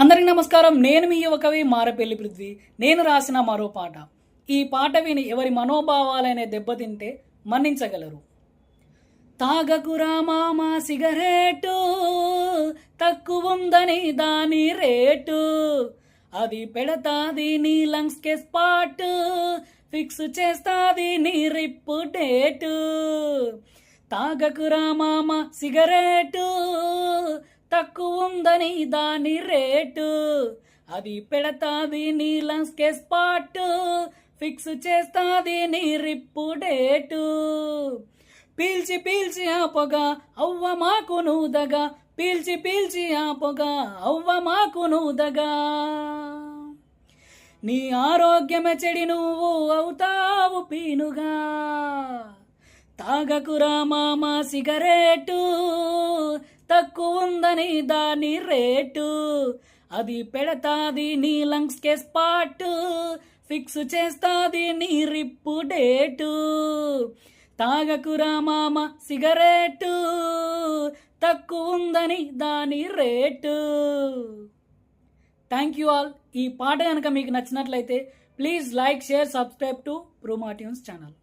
అందరికి నమస్కారం. నేను మీ యువకవి మారపెల్లి పృథ్వీ. నేను రాసిన మరో పాట. ఈ పాట విని ఎవరి మనోభావాలనే దెబ్బతింటే మన్నించగలరు. తాగకురా మామ సిగరెటు తక్కువుందని దాని రేటు. అది పెడతాది నీ లంగ్స్ కే స్పాట్ ఫిక్స్ చేస్తాది నీ రిప్పు డేటు. తాగకురా మామ సిగరెటు తక్కువ ఉందని దాని రేటు. అది పెడతాది నీ లంగ్స్ స్పాట్ ఫిక్స్ చేస్తాది నీ రిప్పు డేటు. పీల్చి పీల్చి ఆ పొగ అవ్వ మాకు నూదగా పీల్చి పీల్చి ఆ పొగ అవ్వ మాకు నూదగా నీ ఆరోగ్యమే చెడి నువ్వు అవుతావు పీనుగా. తాగకురా మామ సిగరెటు తక్కువ ఉందని దాని రేటు. అది పెడతాది నీ లంగ్స్ కే స్పాట్ ఫిక్స్ చేస్తాది నీ రిప్పు డేటు. తాగకురా మామ సిగరెటు తక్కువ ఉందని దాని రేటు. థ్యాంక్ యూ ఆల్ ఈ పాట కనుక మీకు నచ్చినట్లయితే please like share subscribe to ప్రూమా tunes channel